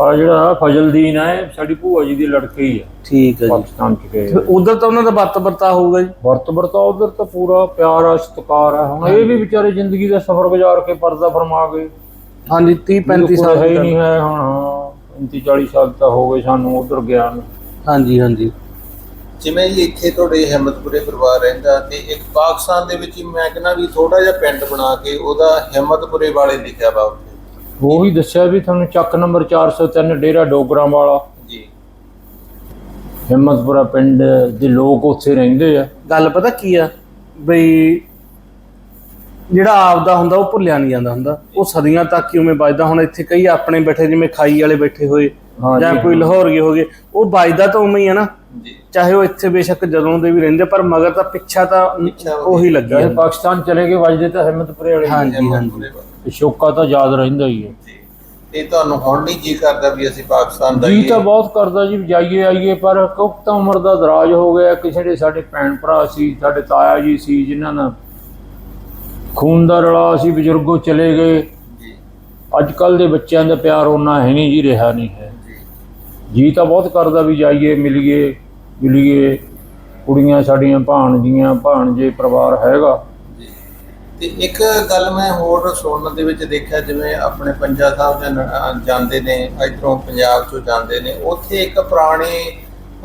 ਆ ਜਿਹੜਾ ਫਜ਼ਲਦੀਨ ਹੈ ਸਾਡੀ ਭੂਆ ਜੀ ਦੇ ਲੜਕੇ ਹੀ ਠੀਕ ਹੈ ਜੀ। ਪਾਕਿਸਤਾਨ ਚ ਗਏ। ਉਧਰ ਤਾਂ ਉਹਨਾਂ ਦਾ ਬੱਤ ਵਰਤਾ ਹੋਊਗਾ ਜੀ। ਵਰਤ ਵਰਤਾ ਉਧਰ ਤਾਂ ਪੂਰਾ ਪਿਆਰ ਆ ਸਤਿਕਾਰ ਆ। ਹੁਣ ਇਹ ਵੀ ਵਿਚਾਰੇ ਜ਼ਿੰਦਗੀ ਦਾ ਸਫ਼ਰ ਗੁਜ਼ਾਰ ਕੇ ਪਰਦਾ ਫਰਮਾ ਗਏ। ਹਾਂਜੀ 30 35 ਸਾਲ ਹੈ ਨਹੀਂ ਹੈ ਹੁਣ ਹਾਂ 35 40 ਸਾਲ ਤਾਂ ਹੋ ਗਏ ਸਾਨੂੰ ਉਧਰ ਗਿਆ ਨੂੰ। ਹਾਂਜੀ ਹਾਂਜੀ। ਜਿਵੇਂ ਜੀ ਇੱਥੇ ਤੁਹਾਡੇ ਹਿੰਮਤਪੁਰੇ ਪਰਿਵਾਰ ਰਹਿੰਦਾ ਤੇ ਇੱਕ ਪਾਕਿਸਤਾਨ ਦੇ ਵਿੱਚ ਹੀ ਮੈਂ ਕਹਿੰਦਾ ਵੀ ਥੋੜਾ ਜਿਹਾ ਪਿੰਡ ਬਣਾ ਕੇ ਉਹਦਾ ਹਿੰਮਤਪੁਰੇ ਵਾਲੇ ਲਿਖਿਆ ਵਾ ਉੱਥੇ। ਉਹ ਵੀ ਦੱਸਿਆ ਵੀ ਤੁਹਾਨੂੰ ਚੱਕ ਨੰਬਰ 403 ਡੇਰਾ ਡੋਗਰਾਂ ਵਾਲਾ। ਜੀ। ਹਿੰਮਤਪੁਰਾ ਪਿੰਡ ਦੇ ਲੋਕ ਉੱਥੇ ਰਹਿੰਦੇ ਆ। ਗੱਲ ਪਤਾ ਕੀ ਆ? ਬਈ ਜਿਹੜਾ ਆਪਦਾ ਹੁੰਦਾ ਉਹ ਭੁੱਲਿਆ ਨਹੀਂ ਜਾਂਦਾ ਹੁੰਦਾ। ਉਹ ਸਦੀਆਂ ਤੱਕ ਹੀ ਉਵੇਂ ਵੱਜਦਾ। ਹੁਣ ਇੱਥੇ ਕਈ ਆਪਣੇ ਬੈਠੇ ਜਿਵੇਂ ਖਾਈ ਵਾਲੇ ਬੈਠੇ ਹੋਏ ਹਾਂ ਜਾਂ ਕੋਈ ਲਾਹੌਰੀਏ ਹੋ ਗਏ ਉਹ ਵੱਜਦਾ ਤਾਂ ਉਵੇਂ ਹੀ ਆ ਨਾ। ਜੀ। ਚਾਹੇ ਉਹ ਇੱਥੇ ਬੇਸ਼ੱਕ ਜਦੋਂ ਦੇ ਵੀ ਰਹਿੰਦੇ ਪਰ ਮਗਰ ਤਾਂ ਪਿੱਛਾ ਤਾਂ ਉਹੀ ਉਹੀ ਲੱਗੀ ਚਾਹੇ ਜਾਂਦਾ। ਪਾਕਿਸਤਾਨ ਚਲੇ ਗਏ ਵੱਜਦੇ ਤਾਂ ਹਿੰਮਤਪੁਰੇ ਵਾਲੇ ਹੀ। ਹਾਂਜੀ ਹਾਂਜੀ। ਸ਼ੋਕਾ ਤਾਂ ਯਾਦ ਰਹਿੰਦਾ ਹੀ ਹੈ। ਤੇ ਤੁਹਾਨੂੰ ਹੁਣ ਨਹੀਂ ਜੀ ਕਰਦਾ ਵੀ ਅਸੀਂ ਪਾਕਿਸਤਾਨ ਦਾ ਜੀ ਤਾਂ ਬਹੁਤ ਕਰਦਾ ਜੀ ਜਾਈਏ ਆਈਏ ਪਰ ਕੁੱਕ ਤਾਂ ਉਮਰ ਦਾ ਦਰਾਜ ਹੋ ਗਿਆ। ਕਿਸੇ ਦੇ ਸਾਡੇ ਭੈਣ ਭਰਾ ਸੀ ਸਾਡੇ ਤਾਇਆ ਜੀ ਸੀ ਜਿਨ੍ਹਾਂ ਨਾਲ ਖੂਨ ਦਾ ਰਲਾ ਸੀ ਬਜ਼ੁਰਗੋ ਚਲੇ ਗਏ। ਜੀ। ਅੱਜ ਕੱਲ ਦੇ ਬੱਚਿਆਂ ਦਾ ਪਿਆਰ ਉਹਨਾਂ ਹੈ ਨਹੀਂ ਜੀ ਰਿਹਾ ਨਹੀਂ ਹੈ। ਜੀ। ਜੀ ਤਾਂ ਬਹੁਤ ਕਰਦਾ ਵੀ ਜਾਈਏ ਮਿਲੀਏ ਮਿਲੀਏ ਕੁੜੀਆਂ ਸਾਡੀਆਂ ਭਾਣਜੀਆਂ ਭਾਣਜੇ ਪਰਿਵਾਰ ਹੈਗਾ। ਜੀ। ਤੇ ਇੱਕ ਗੱਲ ਮੈਂ ਹੋਰ ਸੁਣਨ ਦੇ ਵਿੱਚ ਦੇਖਿਆ ਜਿਵੇਂ ਆਪਣੇ ਪੰਜਾ ਸਾਹਿਬ ਜਾਂ ਜਾਂਦੇ ਨੇ ਇੱਧਰੋਂ ਪੰਜਾਬ ਚੋਂ ਜਾਂਦੇ ਨੇ ਉੱਥੇ ਇੱਕ ਪੁਰਾਣੇ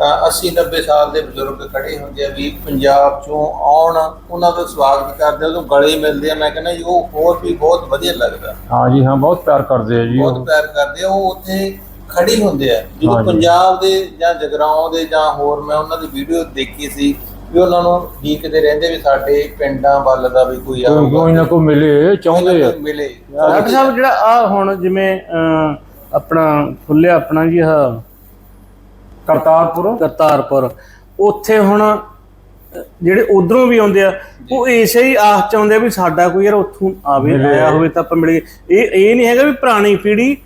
80 90 ਸਾਲ ਦੇ ਬਜ਼ੁਰਗ ਖੜੇ ਹੁੰਦੇ ਆ ਵੀ ਪੰਜਾਬ ਚੋਂ ਆਉਣ ਉਹਨਾਂ ਦਾ ਸਵਾਗਤ ਕਰਦੇ ਆ ਉਹਨੂੰ ਗਲੇ ਮਿਲਦੇ ਆ। ਮੈਂ ਕਹਿੰਦਾ ਜੀ ਉਹ ਹੋਰ ਵੀ ਬਹੁਤ ਵਧੀਆ ਲੱਗਦਾ। ਹਾਂ ਜੀ ਹਾਂ ਬਹੁਤ ਪਿਆਰ ਕਰਦੇ ਆ ਜੀ। ਬਹੁਤ ਪਿਆਰ ਕਰਦੇ ਆ ਉਹ ਉੱਥੇ ਖੜੀ ਹੁੰਦੇ ਆ। ਜਦੋਂ। ਪੰਜਾਬ ਦੇ ਜਾਂ ਜਗਰਾਉਂ ਦੇ ਜਾਂ ਹੋਰ ਮੈਂ ਉਹਨਾਂ ਦੀ ਵੀਡੀਓ ਦੇਖੀ ਸੀ ਵੀ ਉਹਨਾਂ ਨੂੰ ਡੀਕਦੇ ਰਹਿੰਦੇ ਵੀ ਸਾਡੇ ਪਿੰਡਾਂ ਵੱਲ ਦਾ ਵੀ ਕੋਈ ਆਊਗਾ। ਕੋਈ ਨਾ ਕੋਈ ਮਿਲੇ ਚਾਹੁੰਦੇ ਆ। ਮਿਲੇ। ਡਾਕਟਰ ਸਾਹਿਬ ਜਿਹੜਾ ਆ ਹੁਣ ਜਿਵੇਂ ਆਪਣਾ ਖੁੱਲਿਆ ਆਪਣਾ ਜੀ ਆਹ ਕਰਤਾਰਪੁਰ। ਕਰਤਾਰਪੁਰ। ਉੱਥੇ ਹੁਣ ਜਿਹੜੇ ਉਧਰੋਂ ਵੀ ਆਉਂਦੇ ਆ ਉਹ ਇਸੇ ਹੀ ਆਸ ਚ ਆਉਂਦੇ ਆ ਵੀ ਸਾਡਾ ਕੋਈ ਯਾਰ ਉੱਥੋਂ ਆਵੇ। ਆਇਆ ਹੋਵੇ ਤਾਂ ਆਪਾਂ ਮਿਲ ਗਏ ਇਹ ਇਹ ਨਹੀਂ ਹੈਗਾ ਵੀ ਪੁਰਾਣੀ ਪੀੜ੍ਹੀ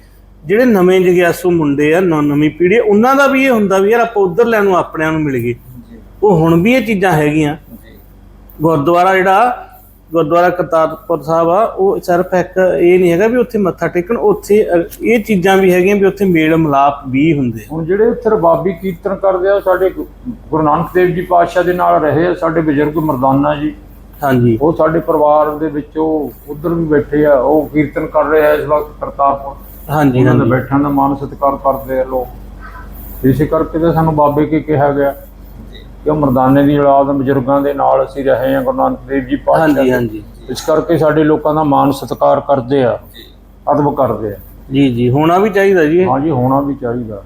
ਜਿਹੜੇ ਨਵੇਂ ਜਗਿਆਸੂ ਮੁੰਡੇ ਆ ਨ- ਨਵੀਂ ਪੀੜ੍ਹੀ ਉਹਨਾਂ ਦਾ ਵੀ ਇਹ ਹੁੰਦਾ ਵੀ ਯਾਰ ਆਪਾਂ ਉਧਰ ਲੈਣ ਨੂੰ ਆਪਣਿਆਂ ਨੂੰ ਮਿਲ ਗਏ। ਉਹ ਹੁਣ ਵੀ ਇਹ ਚੀਜ਼ਾਂ ਹੈਗੀਆਂ। ਗੁਰਦੁਆਰਾ ਜਿਹੜਾ ਗੁਰਦੁਆਰਾ ਕਰਤਾਰਪੁਰ ਸਾਹਿਬ ਆ ਉਹ ਸਿਰਫ ਇੱਕ ਇਹ ਨਹੀਂ ਹੈਗਾ ਵੀ ਉੱਥੇ ਮੱਥਾ ਟੇਕਣ ਉੱਥੇ ਇਹ ਚੀਜ਼ਾਂ ਵੀ ਹੈਗੀਆਂ ਵੀ ਉੱਥੇ ਮੇਲ ਮਿਲਾਪ ਵੀ ਹੁੰਦੇ ਹੁਣ ਜਿਹੜੇ ਉੱਥੇ ਰਬਾਬੀ ਕੀਰਤਨ ਕਰਦੇ ਆ ਸਾਡੇ ਗੁਰੂ ਨਾਨਕ ਦੇਵ ਜੀ ਪਾਤਸ਼ਾਹ ਦੇ ਨਾਲ ਰਹੇ ਆ ਸਾਡੇ ਬਜ਼ੁਰਗ ਮਰਦਾਨਾ ਜੀ। ਹਾਂਜੀ। ਉਹ ਸਾਡੇ ਪਰਿਵਾਰ ਦੇ ਵਿੱਚ ਉਹ ਉਧਰ ਵੀ ਬੈਠੇ ਆ ਉਹ ਕੀਰਤਨ ਕਰ ਰਹੇ ਆ ਇਸ ਵਕਤ ਕਰਤਾਰਪੁਰ। ਹਾਂਜੀ ਉਹਨਾਂ ਦਾ ਬੈਠਣ ਦਾ ਮਾਨ ਸਤਿਕਾਰ ਕਰਦੇ ਆ ਲੋਕ। ਇਸੇ ਕਰਕੇ ਤਾਂ ਸਾਨੂੰ ਬਾਬੇ ਕੀ ਕਿਹਾ ਗਿਆ। ਕਿ ਉਹ ਮਰਦਾਨੇ ਦੀ ਔਲਾਦ ਬਜ਼ੁਰਗਾਂ ਦੇ ਨਾਲ ਅਸੀਂ ਰਹੇ ਹਾਂ ਗੁਰੂ ਨਾਨਕ ਦੇਵ ਜੀ ਪਾਤਸ਼ਾਹ ਹਾਂਜੀ। ਹਾਂਜੀ। ਇਸ ਕਰਕੇ ਸਾਡੇ ਲੋਕਾਂ ਦਾ ਮਾਨ ਸਤਿਕਾਰ ਕਰਦੇ ਆ ਅਦਬ ਕਰਦੇ ਆ। ਜੀ ਜੀ ਹੋਣਾ ਵੀ ਚਾਹੀਦਾ ਜੀ। ਹਾਂਜੀ ਹੋਣਾ ਵੀ ਚਾਹੀਦਾ।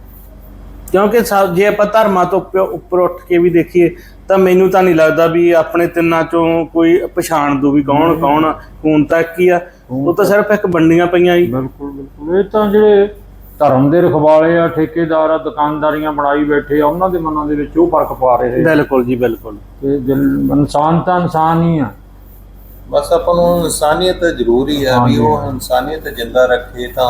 ਕਿਉਂਕਿ ਜੇ ਆਪਾਂ ਧਰਮਾਂ ਤੋਂ ਉੱਪਰ ਉੱਠ ਕੇ ਵੀ ਦੇਖੀਏ ਤਾਂ ਮੈਨੂੰ ਤਾਂ ਨਹੀਂ ਲੱਗਦਾ ਵੀ ਆਪਣੇ ਤਿੰਨਾਂ ਚੋਂ ਕੋਈ ਪਛਾਣ ਦੂ ਵੀ ਕੌਣ ਕੌਣ ਆ, ਖੂਨ ਤੱਕ ਹੀ ਆ। ਉਹ ਤਾਂ ਸਿਰਫ ਇੱਕ ਵੰਡੀਆਂ ਪਈਆਂ ਜੀ। ਬਿਲਕੁਲ ਬਿਲਕੁਲ। ਇਹ ਤਾਂ ਜਿਹੜੇ ਧਰਮ ਦੇ ਰਖਵਾਲੇ ਆ ਠੇਕੇਦਾਰ ਆ ਦੁਕਾਨਦਾਰੀਆਂ ਬਣਾਈ ਬੈਠੇ ਆ ਉਹਨਾਂ ਦੇ ਮਨਾਂ ਦੇ ਵਿੱਚ ਉਹ ਫ਼ਰਕ ਪਾ ਰਹੇ ਆ। ਬਿਲਕੁਲ ਜੀ ਬਿਲਕੁਲ। ਦਿਲ ਇਨਸਾਨ ਤਾਂ ਇਨਸਾਨ ਹੀ ਆ। ਬਸ ਆਪਾਂ ਨੂੰ ਇਨਸਾਨੀਅਤ ਜ਼ਰੂਰੀ ਆ ਵੀ। ਉਹ ਇਨਸਾਨੀਅਤ ਜਿੰਦਾ ਰੱਖੇ ਤਾਂ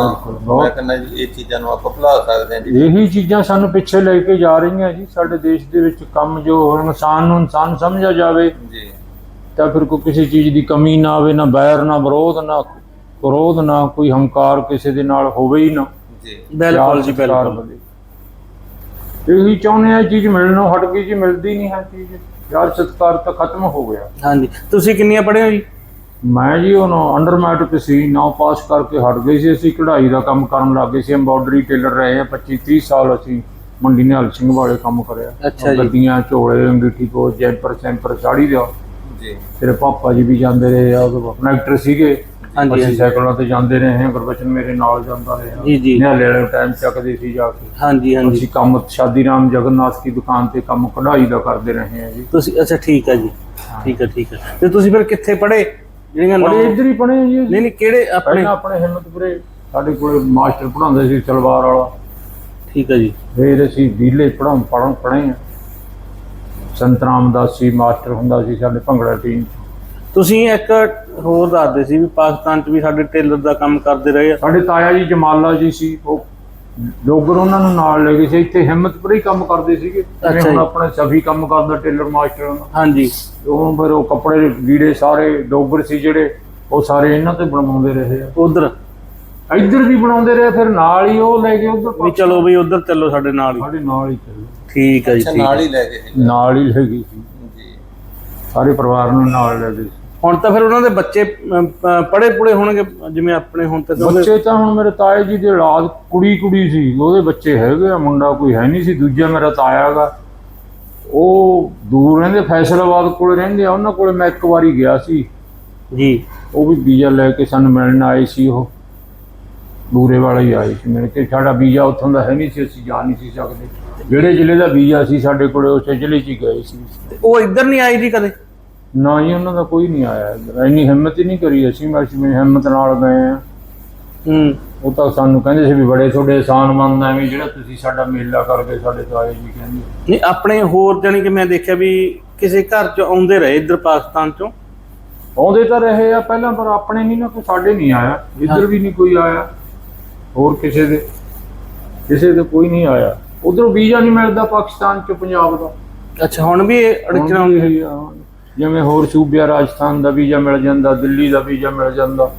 ਮੈਂ ਕਹਿੰਦਾ ਜੀ ਇਹ ਚੀਜ਼ਾਂ ਨੂੰ ਆਪਾਂ ਭੁਲਾ ਸਕਦੇ ਹਾਂ ਜੀ। ਇਹੀ ਚੀਜ਼ਾਂ ਸਾਨੂੰ ਪਿੱਛੇ ਲੈ ਕੇ ਜਾ ਰਹੀਆਂ ਜੀ ਸਾਡੇ ਦੇਸ਼ ਦੇ ਵਿੱਚ ਕੰਮ ਜੋ ਇਨਸਾਨ ਨੂੰ ਇਨਸਾਨ ਸਮਝਿਆ ਜਾਵੇ ਜੀ। ਤਾਂ ਫਿਰ ਕੋਈ ਕਿਸੇ ਚੀਜ਼ ਦੀ ਕਮੀ ਨਾ ਆਵੇ ਨਾ ਬੈਰ ਨਾ ਵਿਰੋਧ ਨਾ ਕ੍ਰੋਧ ਨਾ ਕੋਈ ਹੰਕਾਰ ਕਿਸੇ ਦੇ ਨਾਲ ਹੋਵੇ ਹੀ ਨਾ। ਜੀ। ਬਿਲਕੁਲ ਜੀ ਬਿਲਕੁਲ। ਇਹੀ ਚਾਹੁੰਦੇ ਆ ਚੀਜ਼ ਮਿਲਣੋਂ ਹਟ ਗਈ ਜੀ ਮਿਲਦੀ ਨਹੀਂ ਹੈ ਚੀਜ਼ ਪਿਆਰ ਸਤਿਕਾਰ ਤਾਂ ਖਤਮ ਹੋ ਗਿਆ। ਹਾਂਜੀ। ਤੁਸੀਂ ਕਿੰਨੀਆਂ ਪੜ੍ਹੇ ਹੋ ਜੀ? ਮੈਂ ਜੀ ਉਹ ਅੰਡਰ ਮੈਟ੍ਰਿਕ ਸੀ ਨੌ ਪਾਸ ਕਰਕੇ ਹਟ ਗਏ ਸੀ ਅਸੀਂ ਕਢਾਈ ਦਾ ਕੰਮ ਕਰਨ ਲੱਗ ਗਏ ਸੀ ਐਮਬੋਡਰੀ ਟੇਲਰ ਰਹੇ ਆ 25 30 ਸਾਲ ਅਸੀਂ ਮੰਡੀ ਨਿਹਾਲ ਸਿੰਘ ਵਾਲੇ ਕੰਮ ਕਰਿਆ। ਅੱਛਾ ਜੀ। ਗੱਡੀਆਂ ਝੋਲੇ ਅੰਗੀਠੀ ਕੋ ਜੈਪਰ ਸੈਂਪਰ ਸਾੜੀ ਦਾ। ਜੀ। ਤੇਰੇ ਪਾਪਾ ਜੀ ਵੀ ਜਾਂਦੇ ਰਹੇ ਆ ਉਹ ਕਨੈਕਟਰ ਸੀਗੇ। ਹਾਂਜੀ, ਅਸੀਂ ਹਾਂਜੀ। ਸਾਈਕਲਾਂ ਤੇ ਜਾਂਦੇ ਰਹੇ ਹਾਂ ਗੁਰਬਚਨ ਮੇਰੇ ਨਾਲ ਜਾਂਦਾ ਰਿਹਾ। ਜੀ, ਜੀ। ਨਿਹਾਲੇ ਵਾਲੇ ਟਾਈਮ ਚੱਕਦੇ ਸੀ ਜਾ ਕੇ। ਹਾਂਜੀ ਹਾਂਜੀ। ਅਸੀਂ ਕੰਮ ਸ਼ਾਦੀ ਰਾਮ ਜਗਨਨਾਥ ਦੀ ਦੁਕਾਨ ਤੇ ਕੰਮ ਕਢਾਈ ਦਾ ਕਰਦੇ ਰਹੇ ਹਾਂ ਜੀ। ਤੁਸੀਂ ਅੱਛਾ ਠੀਕ ਹੈ ਜੀ। ਠੀਕ ਹੈ ਠੀਕ ਹੈ ਤੇ ਤੁਸੀਂ ਫਿਰ ਕਿੱਥੇ ਪੜ੍ਹੇ? ਜਿਹੜੀਆਂ ਨੌ- ਬੜੇ ਇੱਧਰ ਹੀ ਪੜੇ ਜੀ। ਨਹੀਂ ਨਹੀਂ ਕਿਹੜੇ ਆਪਣੇ ਪਹਿਲਾਂ ਆਪਣੇ ਹਿੰਮਤਪੁਰੇ ਸਾਡੇ ਕੋਲ ਮਾਸਟਰ ਪੜਾਉਂਦੇ ਸੀ ਤਲਵਾਰ ਵਾਲਾ। ਠੀਕ ਹੈ ਜੀ। ਫਿਰ ਅਸੀਂ ਦੀਲੇ ਪੜਾਉਂ ਪੜਨ ਪੜੇ ਆ। ਸੰਤ ਰਾਮਦਾਸ ਸੀ ਮਾਸਟਰ ਹੁੰਦਾ ਸੀ ਸਾਡੇ ਭੰਗੜਾ ਟੀਮ 'ਚ। ਤੁਸੀਂ ਇੱਕ ਹੋਰ ਦੱਸਦੇ ਸੀ ਵੀ ਪਾਕਿਸਤਾਨ 'ਚ ਵੀ ਸਾਡੇ ਟੇਲਰ ਦਾ ਕੰਮ ਕਰਦੇ ਰਹੇ ਆ। ਸਾਡੇ ਤਾਇਆ ਜੀ ਜਮਾਲਾ ਜੀ ਸੀ ਉਹ ਲੋਗਰ ਉਹਨਾਂ ਨੂੰ ਨਾਲ ਲੈ ਗਏ ਸੀ ਇੱਥੇ ਹਿੰਮਤਪੁਰੇ ਹੀ ਕੰਮ ਕਰਦੇ ਸੀਗੇ ਜਿਵੇਂ ਹੁਣ। ਆਪਣਾ ਸਫੀ ਕੰਮ ਕਰਦਾ ਟੇਲਰ ਮਾਸਟਰ ਹਾਂਜੀ। ਉਹ ਫਿਰ ਉਹ ਕੱਪੜੇ ਲੀੜੇ ਸਾਰੇ ਡੋਗਰ ਸੀ ਜਿਹੜੇ ਉਹ ਸਾਰੇ ਇਹਨਾਂ ਤੇ ਬਣਵਾਉਂਦੇ ਰਹੇ ਆ। ਉਧਰ? ਇੱਧਰ ਵੀ ਬਣਾਉਂਦੇ ਰਹੇ ਫਿਰ ਨਾਲ ਹੀ ਉਹ ਲੈ ਗਏ ਉਧਰ ਵੀ ਚਲੋ ਵੀ ਉਧਰ ਚੱਲੋ ਸਾਡੇ ਨਾਲ ਹੀ। ਸਾਡੇ ਨਾਲ ਹੀ ਚੱਲੇ। ਠੀਕ ਹੈ ਜੀ ਨਾਲ ਹੈ। ਲੈ ਗਏ ਸੀ। ਨਾਲ ਹੀ ਲੈ ਗਈ ਸੀ। ਜੀ। ਸਾਰੇ ਪਰਿਵਾਰ ਨੂੰ ਨਾਲ ਲੈ ਗਏ ਸੀ। ਹੁਣ ਤਾਂ ਫਿਰ ਉਹਨਾਂ ਦੇ ਬੱਚੇ ਪੜੇ ਪੁੜੇ ਹੋਣਗੇ ਜਿਵੇਂ ਆਪਣੇ ਹੁਣ ਉਹਦੇ- ਬੱਚੇ ਤਾਂ ਹੁਣ ਮੇਰੇ ਤਾਏ ਜੀ ਦੇ ਔਲਾਦ ਕੁੜੀ ਕੁੜੀ ਸੀ ਉਹਦੇ ਬੱਚੇ ਹੈਗੇ ਆ ਮੁੰਡਾ ਕੋਈ ਹੈ ਨਹੀਂ ਸੀ ਦੂਜਾ ਮੇਰਾ ਤਾਇਆ ਉਹ ਦੂਰ ਰਹਿੰਦੇ ਫੈਸਲਾਬਾਦ ਕੋਲ ਰਹਿੰਦੇ ਆ ਉਹਨਾਂ ਕੋਲ ਮੈਂ ਇੱਕ ਵਾਰੀ ਗਿਆ ਸੀ। ਜੀ। ਉਹ ਵੀ ਵੀਜ਼ਾ ਲੈ ਕੇ ਸਾਨੂੰ ਮਿਲਣ ਆਏ ਸੀ ਉਹ। ਦੂਰੇ ਵਾਲਾ ਹੀ ਆਏ ਸੀ ਮੇਰੇ ਕਿ। ਸਾਡਾ ਵੀਜ਼ਾ ਉੱਥੋਂ ਦਾ ਹੈ ਨਹੀਂ ਸੀ ਅਸੀਂ ਜਾ ਨਹੀਂ ਸੀ ਸਕਦੇ। ਜਿਹੜੇ ਜ਼ਿਲ੍ਹੇ ਦਾ ਵੀਜ਼ਾ ਸੀ ਸਾਡੇ ਕੋਲ ਉਸੇ ਜ਼ਿਲ੍ਹੇ 'ਚ ਹੀ ਗਏ ਸੀ। ਤੇ ਉਹ ਇੱਧਰ ਨਹੀਂ ਆਈ ਜੀ ਕਦੇ? ਨਾ ਹੀ ਉਹਨਾਂ ਦਾ ਕੋਈ ਨਹੀਂ ਆਇਆ ਇੱਧਰ। ਇੰਨੀ ਹਿੰਮਤ ਹੀ ਨਹੀਂ ਕਰੀ ਅਸੀਂ ਮੈਂ ਅਸੀਂ ਹਿੰਮਤ ਨਾਲ ਗਏ ਆ ਹੂੰ। ਉਹ ਤਾਂ ਸਾਨੂੰ ਕਹਿੰਦੇ ਸੀ ਵੀ ਬੜੇ ਤੁਹਾਡੇ ਆਸਾਨ ਮੰਨ ਐਵੇਂ ਜਿਹੜਾ ਤੁਸੀਂ ਸਾਡਾ ਮੇਲਾ ਕਰਕੇ ਸਾਡੇ ਤਾਏ ਜੀ ਕਹਿੰਦੇ ਨਹੀਂ ਆਪਣੇ ਹੋਰ ਜਾਨੀ ਕਿ ਮੈਂ ਦੇਖਿਆ ਵੀ ਕਿਸੇ ਘਰ 'ਚ ਆਉਂਦੇ ਰਹੇ ਇੱਧਰ ਪਾਕਿਸਤਾਨ 'ਚੋਂ। ਆਉਂਦੇ ਤਾਂ ਰਹੇ ਆ ਪਹਿਲਾਂ ਪਰ ਆਪਣੇ ਨਹੀਂ ਨਾ ਕੋਈ ਸਾਡੇ ਨਹੀਂ ਆਇਆ। ਇੱਧਰ ਵੀ ਨਹੀਂ ਕੋਈ ਆਇਆ। ਹੋਰ ਕਿਸੇ ਦੇ ਕਿਸੇ ਦੇ ਕੋਈ ਨਹੀਂ ਆਇਆ। ਉਧਰੋਂ ਵੀਜ਼ਾ ਨਹੀਂ ਮਿਲਦਾ ਪਾਕਿਸਤਾਨ ਚ ਪੰਜਾਬ ਦਾ ਅੱਛਾ ਹੁਣ ਵੀ ਅੜਚਣਾ ਇਹੀ ਆ। ਜਿਵੇਂ ਹੋਰ ਸੂਬਿਆ ਰਾਜਸਥਾਨ ਦਾ ਵੀਜ਼ਾ ਮਿਲ ਜਾਂਦਾ ਦਿੱਲੀ ਦਾ ਵੀਜ਼ਾ ਮਿਲ ਜਾਂਦਾ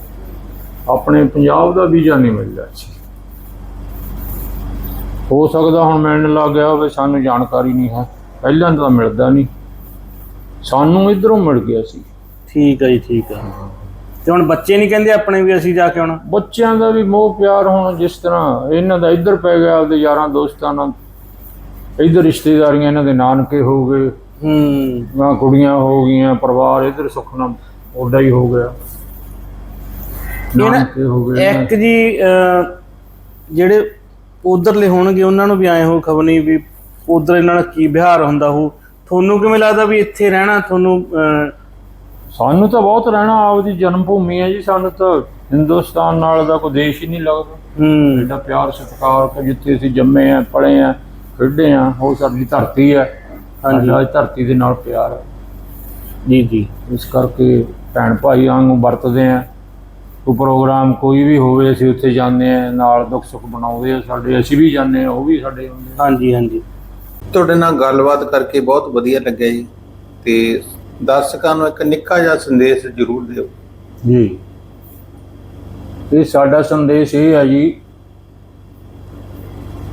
ਆਪਣੇ ਪੰਜਾਬ ਦਾ ਵੀਜ਼ਾ ਨਹੀਂ ਮਿਲਦਾ ਸੀ ਹੋ ਸਕਦਾ ਹੁਣ ਮਿਲਣ ਲੱਗ ਗਿਆ ਹੋਵੇ ਸਾਨੂੰ ਜਾਣਕਾਰੀ ਨਹੀਂ ਹੈ। ਪਹਿਲਾਂ ਤਾਂ ਮਿਲਦਾ ਨਹੀਂ। ਸਾਨੂੰ ਇਧਰੋਂ ਮਿਲ ਗਿਆ ਸੀ। ਠੀਕ ਹੈ ਜੀ ਠੀਕ ਹੈ। ਤੇ ਹੁਣ ਬੱਚੇ ਨਹੀਂ ਕਹਿੰਦੇ ਆਪਣੇ ਵੀ ਅਸੀਂ ਜਾ ਕੇ ਆਉਣਾ? ਬੱਚਿਆਂ ਦਾ ਵੀ ਮੋਹ ਪਿਆਰ ਹੁਣ ਜਿਸ ਤਰ੍ਹਾਂ ਇਹਨਾਂ ਦਾ ਇੱਧਰ ਪੈ ਗਿਆ ਆਪਦੇ ਯਾਰਾਂ ਦੋਸਤਾਂ ਨਾਲ। ਇੱਧਰ ਰਿਸ਼ਤੇਦਾਰੀਆਂ ਇਹਨਾਂ ਦੇ ਨਾਨਕੇ ਹੋ ਗਏ। ਹੂੰ। ਨਾ ਕੁੜੀਆਂ ਹੋ ਗਈਆਂ ਪਰਿਵਾਰ ਇੱਧਰ ਸੁਖਨਾ ਓਡਾ ਹੀ ਹੋ ਗਿਆ। ਨਾਨਕੇ ਹੋ ਗਏ ਇੱਕ ਜੀ ਜਿਹੜੇ ਉਧਰਲੇ ਹੋਣਗੇ ਉਹਨਾਂ ਨੂੰ ਵੀ ਆਏ ਹੋ ਖਬਰ ਨਹੀਂ ਵੀ ਉਧਰ ਇਹਨਾਂ ਦਾ ਕੀ ਵਿਹਾਰ ਹੁੰਦਾ ਹੋ ਤੁਹਾਨੂੰ ਕਿਵੇਂ ਲੱਗਦਾ ਵੀ ਇੱਥੇ ਰਹਿਣਾ ਤੁਹਾਨੂੰ ਸਾਨੂੰ ਤਾਂ ਬਹੁਤ ਰਹਿਣਾ ਆਪਦੀ ਜਨਮ ਭੂਮੀ ਹੈ ਜੀ ਸਾਨੂੰ ਤਾਂ ਹਿੰਦੁਸਤਾਨ ਨਾਲ ਦਾ ਕੋਈ ਦੇਸ਼ ਹੀ ਨਹੀਂ ਲੱਗਦਾ। ਹੂੰ। ਐਡਾ ਪਿਆਰ ਸਤਿਕਾਰ ਜਿੱਥੇ ਅਸੀਂ ਜੰਮੇ ਆ ਪਲੇ ਆ ਖੇਡੇ ਆ ਉਹ ਸਾਡੀ ਧਰਤੀ ਹੈ ਹਾਂਜੀ। ਸਾਡਾ ਇਸ ਧਰਤੀ ਦੇ ਨਾਲ ਪਿਆਰ ਹੈ ਜੀ ਜੀ। ਇਸ ਕਰਕੇ ਭੈਣ ਭਾਈ ਵਾਂਗੂ ਵਰਤਦੇ ਆ। ਕੋਈ ਪ੍ਰੋਗਰਾਮ ਕੋਈ ਵੀ ਹੋਵੇ ਅਸੀਂ ਉੱਥੇ ਜਾਂਦੇ ਆ ਨਾਲ ਦੁੱਖ ਸੁੱਖ ਬਣਾਉਂਦੇ ਆ। ਸਾਡੇ ਅਸੀਂ ਵੀ ਜਾਂਦੇ ਆ ਉਹ ਵੀ ਸਾਡੇ ਹੁੰਦੇ ਆ। ਹਾਂਜੀ ਹਾਂਜੀ। ਤੁਹਾਡੇ ਨਾਲ ਗੱਲਬਾਤ ਕਰਕੇ ਬਹੁਤ ਵਧੀਆ ਲੱਗਿਆ ਜੀ। ਤੇ ਦਰਸ਼ਕਾਂ ਨੂੰ ਇੱਕ ਨਿੱਕਾ ਜਿਹਾ ਸੰਦੇਸ਼ ਜ਼ਰੂਰ ਦਿਓ। ਜੀ। ਇਹ ਸਾਡਾ ਸੰਦੇਸ਼ ਇਹ ਹੈ ਜੀ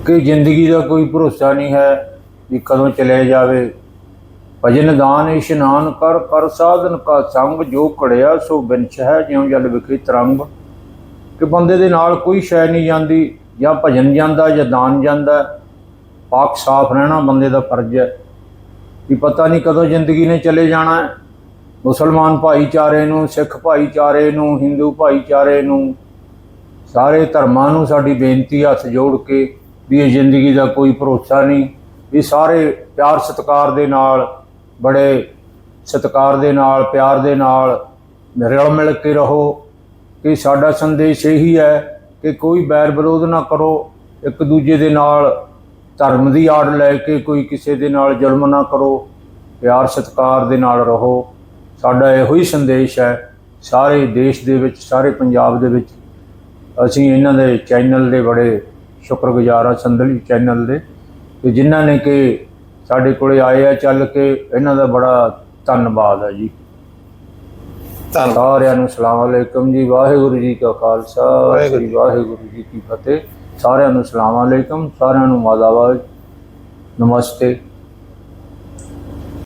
ਕਿ ਜ਼ਿੰਦਗੀ ਦਾ ਕੋਈ ਭਰੋਸਾ ਨਹੀਂ ਹੈ। ਵੀ ਕਦੋਂ ਚਲੇ ਜਾਵੇ। ਭਜਨ ਦਾਨ ਇਸ਼ਨਾਨ ਕਰ ਕਰ ਸਾਧਨ ਕਾ ਸੰਗ, ਜੋ ਘੜਿਆ ਸੋ ਬਿਨਛ ਹੈ ਜਿਉ ਜਲ ਵਿਖੇ ਤਰੰਗ। ਕਿ ਬੰਦੇ ਦੇ ਨਾਲ ਕੋਈ ਸ਼ੈ ਨਹੀਂ ਜਾਂਦੀ, ਜਾਂ ਭਜਨ ਜਾਂਦਾ, ਜਾਂ ਦਾਨ ਜਾਂਦਾ, ਪਾਕ ਸਾਫ਼ ਰਹਿਣਾ ਬੰਦੇ ਦਾ ਫਰਜ਼ ਹੈ। ਵੀ ਪਤਾ ਨਹੀਂ ਕਦੋਂ ਜ਼ਿੰਦਗੀ ਨੇ ਚਲੇ ਜਾਣਾ ਹੈ। ਮੁਸਲਮਾਨ ਭਾਈਚਾਰੇ ਨੂੰ, ਸਿੱਖ ਭਾਈਚਾਰੇ ਨੂੰ, ਹਿੰਦੂ ਭਾਈਚਾਰੇ ਨੂੰ, ਸਾਰੇ ਧਰਮਾਂ ਨੂੰ ਸਾਡੀ ਬੇਨਤੀ ਹੱਥ ਜੋੜ ਕੇ ਵੀ ਇਹ ਜ਼ਿੰਦਗੀ ਦਾ ਕੋਈ ਭਰੋਸਾ ਨਹੀਂ। ਵੀ ਸਾਰੇ ਪਿਆਰ ਸਤਿਕਾਰ ਦੇ ਨਾਲ, ਬੜੇ ਸਤਿਕਾਰ ਦੇ ਨਾਲ, ਪਿਆਰ ਦੇ ਨਾਲ ਰਲ ਮਿਲ ਕੇ ਰਹੋ। ਕਿ ਸਾਡਾ ਸੰਦੇਸ਼ ਇਹੀ ਹੈ ਕਿ ਕੋਈ ਬੈਰ ਵਿਰੋਧ ਨਾ ਕਰੋ। ਇੱਕ ਦੂਜੇ ਦੇ ਨਾਲ ਧਰਮ ਦੀ ਆੜ ਲੈ ਕੇ ਕੋਈ ਕਿਸੇ ਦੇ ਨਾਲ ਜ਼ੁਲਮ ਨਾ ਕਰੋ। ਪਿਆਰ ਸਤਿਕਾਰ ਦੇ ਨਾਲ ਰਹੋ। ਸਾਡਾ ਇਹੋ ਹੀ ਸੰਦੇਸ਼ ਹੈ, ਸਾਰੇ ਦੇਸ਼ ਦੇ ਵਿੱਚ, ਸਾਰੇ ਪੰਜਾਬ ਦੇ ਵਿੱਚ। ਅਸੀਂ ਇਹਨਾਂ ਦੇ ਚੈਨਲ ਦੇ ਬੜੇ ਸ਼ੁਕਰਗੁਜ਼ਾਰ ਹਾਂ, ਸੰਦਲੀ ਚੈਨਲ ਦੇ। ਕਿ ਜਿਨ੍ਹਾਂ ਨੇ ਕਿ ਸਾਡੇ ਕੋਲੇ ਆਏ ਆ ਚੱਲ ਕੇ ਇਹਨਾਂ ਦਾ ਬੜਾ ਧੰਨਵਾਦ ਹੈ ਜੀ। ਸਾਰਿਆਂ ਨੂੰ ਸਲਾਮ ਅਲੈਕਮ ਜੀ ਵਾਹਿਗੁਰੂ ਜੀ ਕਾ ਖਾਲਸਾ ਵਾਹਿਗੁਰੂ ਸ੍ਰੀ ਵਾਹਿਗੁਰੂ ਜੀ ਕੀ ਫਤਿਹ। ਸਾਰਿਆਂ ਨੂੰ ਸਲਾਮ ਅਲੈਕਮ ਸਾਰਿਆਂ ਨੂੰ ਮਾਦਾਵਾਜ ਨਮਸਤੇ।